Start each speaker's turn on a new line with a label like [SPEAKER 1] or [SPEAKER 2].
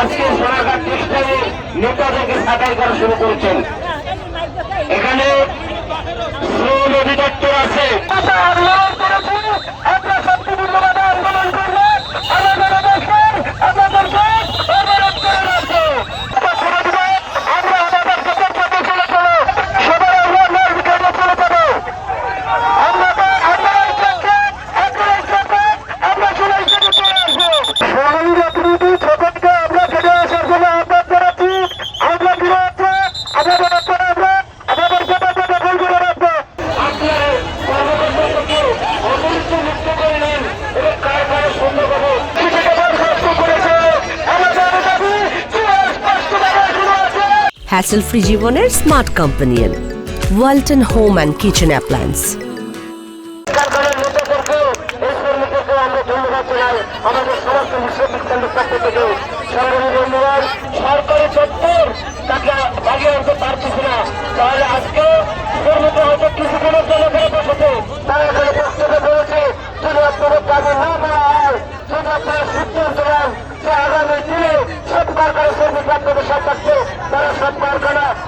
[SPEAKER 1] আজকে সোনাঘাট কৃষ্ণের নেতাদেরকে ছাঁটাই করা শুরু করেছেন।
[SPEAKER 2] হ্যাসেল ফ্রি জীবনের smart companion Walton home and kitchen appliance
[SPEAKER 1] আমাদের সমস্ত বিশ্ববিদ্যালয়ের পক্ষ থেকে সরকারি চত্বর তাকে বাগিয়ে আনতে পারতেছে না। তাহলে আজকে